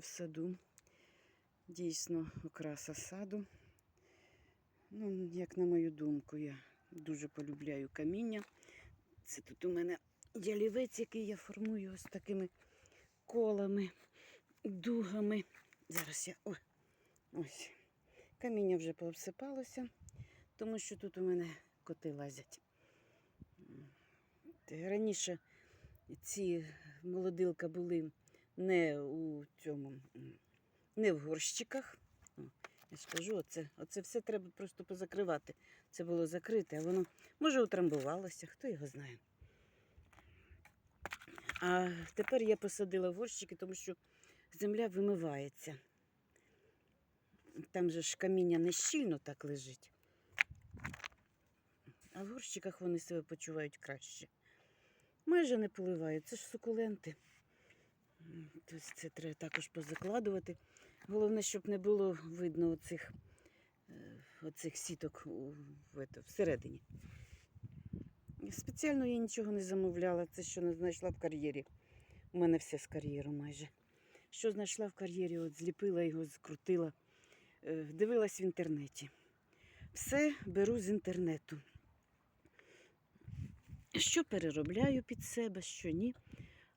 в саду. Дійсно, окраса саду. Ну, як на мою думку, я дуже полюбляю каміння. Це тут у мене ялівець, який я формую ось такими колами, дугами. Зараз я. О, ось. Каміння вже пообсипалося, тому що тут у мене коти лазять. Раніше ці молодилка були не у цьому, не в горщиках. Я ж кажу, оце, оце все треба просто позакривати. Це було закрите, а воно може утрамбувалося, хто його знає. А тепер я посадила горщики, тому що земля вимивається. Там же ж каміння не щільно так лежить. А в горщиках вони себе почувають краще. Майже не поливаю, це ж сукуленти. Тобто це треба також позакладувати. Головне, щоб не було видно оцих, е, оцих сіток у, в, ето, всередині. Спеціально я нічого не замовляла. Це що не знайшла в кар'єрі. У мене все з кар'єру майже. Що знайшла в кар'єрі, от зліпила його, скрутила, Е, дивилась в інтернеті. Все беру з інтернету. Що переробляю під себе, що ні.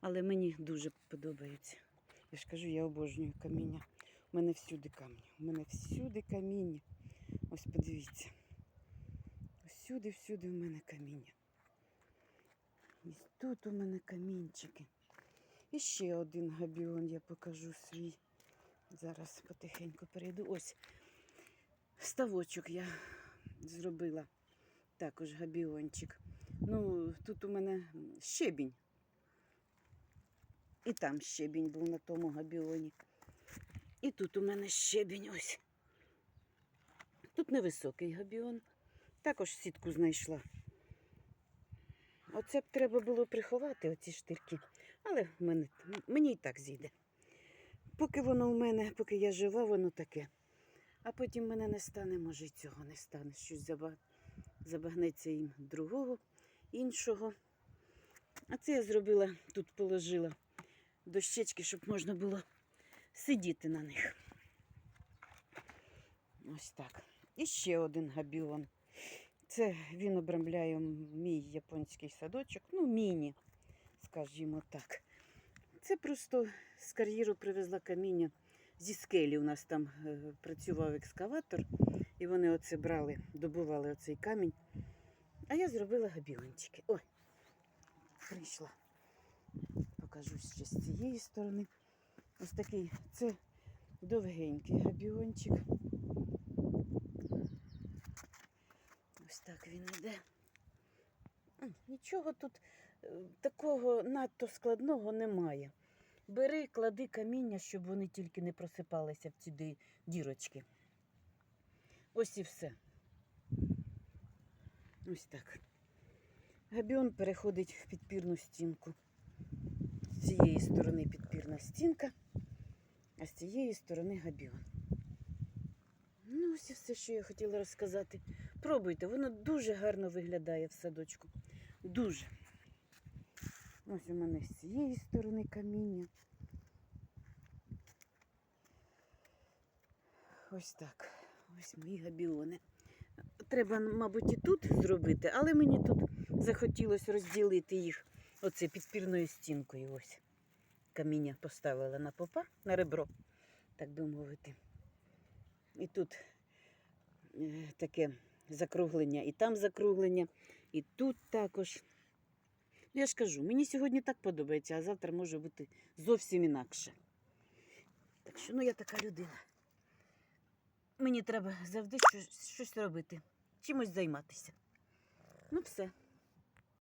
Але мені дуже подобається. Я ж кажу, я обожнюю каміння. У мене всюди камінь. У мене всюди каміння. Ось подивіться. Всюди, всюди у мене каміння. І тут у мене камінчики. І ще один габіон я покажу свій. Зараз потихеньку перейду. Ось ставочок я зробила. Також габіончик. Ну, тут у мене щебінь. І там щебінь був на тому габіоні. І тут у мене щебінь ось. Тут невисокий габіон. Також сітку знайшла. Оце б треба було приховати, оці штирки. Але мене, мені і так зійде. Поки воно в мене, поки я жива, воно таке. А потім мене не стане, може, і цього не стане. Щось заба- забагнеться їм другого, іншого. А це я зробила, тут положила дощечки, щоб можна було сидіти на них. Ось так. І ще один габіон. Це він обрамляє мій японський садочок, ну, міні, скажімо так. Це просто з кар'єру привезла каміння зі скелі. У нас там е, працював екскаватор, і вони оце брали, добували оцей камінь. А я зробила габіончики. Ой, прийшла. Покажу ще з цієї сторони. Ось такий, це довгенький габіончик. Ось так він іде. Нічого тут е, такого надто складного немає. Бери, клади каміння, щоб вони тільки не просипалися в ці дірочки. Ось і все. Ось так. Габіон переходить в підпірну стінку. З цієї сторони підпірна стінка, а з цієї сторони габіон. Ну, ось і все, що я хотіла розказати. Пробуйте, воно дуже гарно виглядає в садочку. Дуже. Ось у мене з цієї сторони каміння. Ось так. Ось мої габіони. Треба, мабуть, і тут зробити, але мені тут захотілося розділити їх оце підпірною стінкою. Ось. Каміння поставила на попа, на ребро, так би мовити. І тут е, таке закруглення, і там закруглення, і тут також. Я ж кажу, мені сьогодні так подобається, а завтра може бути зовсім інакше. Так що, ну я така людина. Мені треба завжди щось робити, чимось займатися. Ну, все.